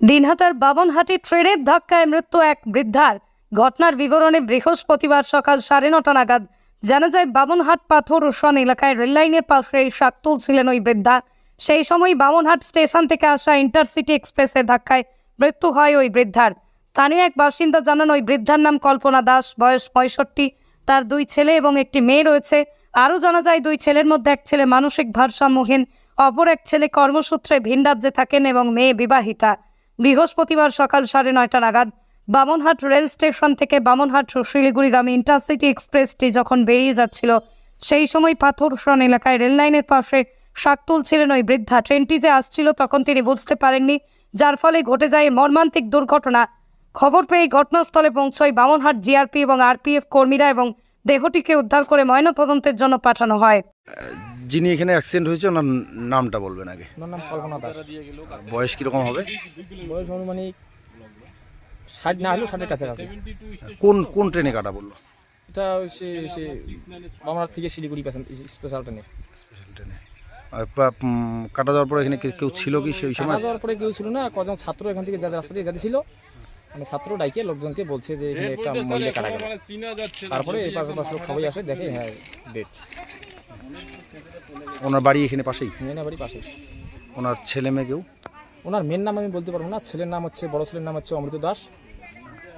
দিনহাটার বামনহাটি ট্রেনের ধাক্কায় মৃত্যু এক বৃদ্ধার। ঘটনার বিবরণে বৃহস্পতিবার সকাল সাড়ে নটা নাগাদ জানা যায়, বামনহাট পাথর রোশন এলাকায় রেললাইনের পাশে শাক তুলছিলেন ওই বৃদ্ধা। সেই সময় বামনহাট স্টেশন থেকে আসা ইন্টারসিটি এক্সপ্রেসের ধাক্কায় মৃত্যু হয় ওই বৃদ্ধার। স্থানীয় এক বাসিন্দা জানান, ওই বৃদ্ধার নাম কল্পনা দাস, বয়স পঁয়ষট্টি। তার দুই ছেলে এবং একটি মেয়ে রয়েছে। আরও জানা যায়, দুই ছেলের মধ্যে এক ছেলে মানসিক ভারসাম্যহীন, অপর এক ছেলে কর্মসূত্রে ভিন রাজ্যে থাকেন এবং মেয়ে বিবাহিতা। বৃহস্পতিবার সকাল সাড়ে নয়টা নাগাদ বামনহাট রেল স্টেশন থেকে বামনহাট শিলিগুড়িগামী ইন্টারসিটি এক্সপ্রেসটি যখন বেরিয়ে যাচ্ছিল, সেই সময় পাথরসন এলাকায় রেললাইনের পাশে শাক তুলছিলেন ওই বৃদ্ধা। ট্রেনটি যে আসছিল তখন তিনি বুঝতে পারেননি, যার ফলে ঘটে যায় মর্মান্তিক দুর্ঘটনা। খবর পেয়ে ঘটনাস্থলে পৌঁছয় বামনহাট জিআরপি এবং আরপিএফ কর্মীরা এবং দেহটিকে উদ্ধার করে ময়নাতদন্তের জন্য পাঠানো হয়। যিনি এখানে অ্যাক্সিডেন্ট হয়েছে ওনার নামটা বলবেন আগে। ওনার নাম কল্পনা দাস। বয়স কীরকম হবে? বয়স অনুমানিক ষাট না হলেও ষাটের কাছাকাছি। কোন কোন ট্রেনে কাটা বলল এটা সে সে আমার থেকে শিলিগুড়ি স্পেশাল ট্রেনে। স্পেশাল ট্রেনে। কাটা যাওয়ার পরে এখানে কেউ ছিল কি সেই সময়? কাটা যাওয়ার পরে কেউ ছিল না কজন ছাত্র এখান থেকে যাদের রাস্তা দিয়ে যাতে ছিল মানে ছাত্র ডাইকে লোকজনকে বলছে যে এখানে একটা মহিলা কাটা গেল। তারপরে এই পাশে পাশ লোক সবাই আসে দেখে হ্যাঁ ডেট ওনার বাড়ি এখানে পাশেই? মেয়ের বাড়ি পাশেই। ওনার ছেলে মেয়ে কেউ? ওনার মেয়ের নাম আমি বলতে পারব না। ছেলের নাম হচ্ছে বড় ছেলের নাম হচ্ছে অমৃত দাস।